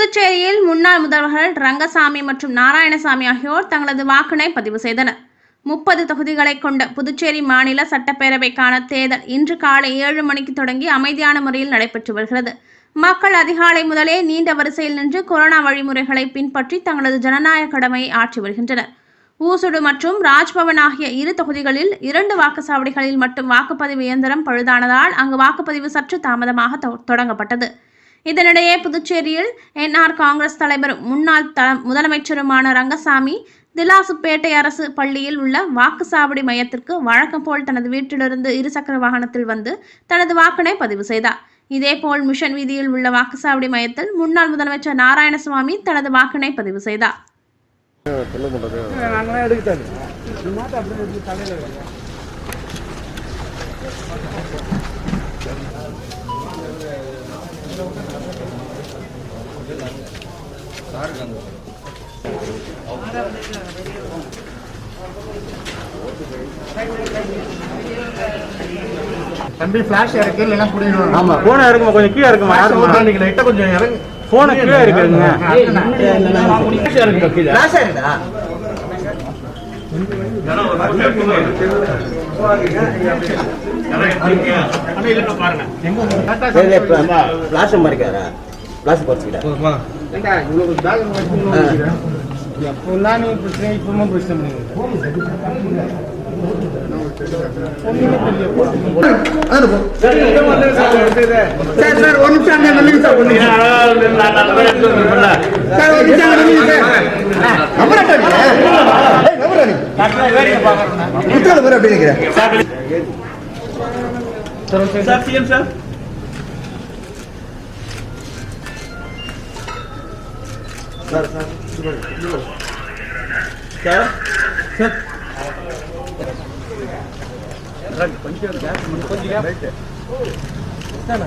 புதுச்சேரியில் முன்னாள் முதல்வர்கள் ரங்கசாமி மற்றும் நாராயணசாமி ஆகியோர் தங்களது வாக்கினை பதிவு செய்தனர். முப்பது தொகுதிகளை கொண்ட புதுச்சேரி மாநில சட்டப்பேரவைக்கான தேர்தல் இன்று காலை ஏழு மணிக்கு தொடங்கி அமைதியான முறையில் நடைபெற்று வருகிறது. மக்கள் அதிகாலை முதலே நீண்ட வரிசையில் நின்று கொரோனா வழிமுறைகளை பின்பற்றி தங்களது ஜனநாயக கடமையை ஆற்றி வருகின்றனர். ஊசுடு மற்றும் ராஜ்பவன் ஆகிய இரு தொகுதிகளில் இரண்டு வாக்குச்சாவடிகளில் மட்டும் வாக்குப்பதிவு இயந்திரம் பழுதானதால் அங்கு வாக்குப்பதிவு சற்று தாமதமாக தொ- தொடங்கப்பட்டது. இதனிடையே புதுச்சேரியில் என்ஆர் காங்கிரஸ் தலைவரும் முன்னாள் த முதலமைச்சருமான ரங்கசாமி திலாசுப்பேட்டை அரசு பள்ளியில் உள்ள வாக்குச்சாவடி மையத்திற்கு வழக்கம் போல் தனது வீட்டிலிருந்து இருசக்கர வாகனத்தில் வந்து தனது வாக்கினை பதிவு செய்தார். இதேபோல் மிஷன் வீதியில் உள்ள வாக்குச்சாவடி மையத்தில் முன்னாள் முதலமைச்சர் நாராயணசுவாமி தனது வாக்கினை பதிவு செய்தார். நாங்களாம் தம்பி ஃபிளாஷ் இறக்கு இல்லைன்னா புடிக்கணும் ஆமா போன இருக்குமா? கொஞ்சம் கீழே இருக்குமா? யாருமா நீங்க லைட்டா கொஞ்சம் இறங்கு. போன கீழே இருக்குங்க. ஃபிளாஷ் இருக்குதா? ஃப்ளாஷ் மறைக்காரா ஃப்ளாஷ் குறைச்சிக்கிட்டா ஏண்டா இவ்வளவு பேக் எப்போல்லாம் நீ பிரச்சனை இப்பவும் பிரச்சனை பண்ணுங்க சார் சார் நில்லுங்க சார் సార్ సార్ సార్ రండి కొంచెం గ్యాప్ ముందు కొంచెం గ్యాప్ సార్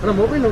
సార్ మొబైల్